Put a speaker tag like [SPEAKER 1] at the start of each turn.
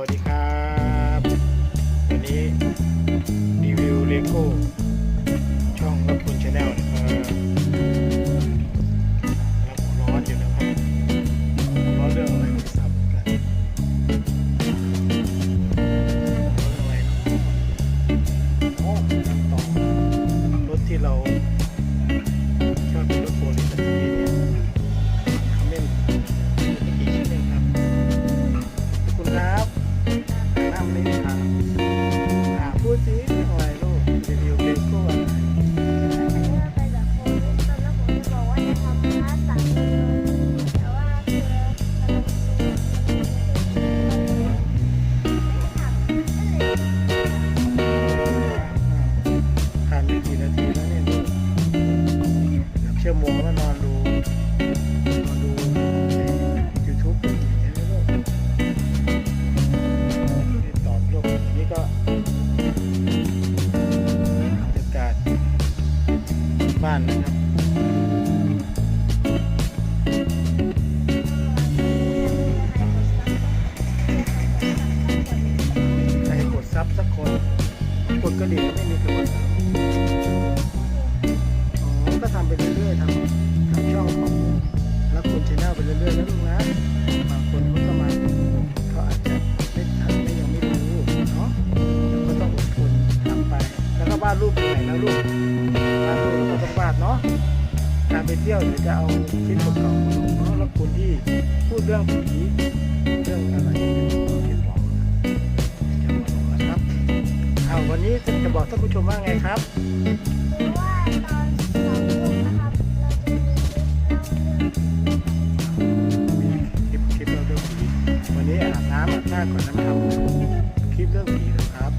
[SPEAKER 1] วัสดีครับวันนี้รีวิวเลโก้ช่องรับคุณชาแนลนะครับรับร้อนอยู่นะครับร้อนเรื่องอะไรไม่ทราบเหมือนกันร้อนอะไรนะโอ้ น้ำไม่ได้ครับอ่าพูดสิเรื่อะไรลูกรีวิวเลโก้อะไร
[SPEAKER 2] ไปแบบควิดตอนแรกผมจะบอกว่าจะทำพาสต้าแต่ว่าคือมัน
[SPEAKER 1] ผ่านไปกี่นาทีแล้วเนี่ยลูกเกือบชั่วโมงแล้วนอนดูนานนะครับใครกดซับสักคน กดกระดิ่งไม่มีกระบวนการ ไปเที่ยวเดี๋ยวจะเอาคลิปเก่าๆมาลงเนาะแล้วคุณที่พูดเรื่องผีเรื่องอะไรที่บอกจะมาลงนะครับเอาวันนี้จะบอกท่านผู้ชมว่าไงครับ
[SPEAKER 2] ว่าตอนสองทุ่มนะครับ
[SPEAKER 1] มีคลิปคลิปเรื่องผีวันนี้อาบน้ำอาบน้าก่อนนะครับคลิปเรื่องผีนะครับ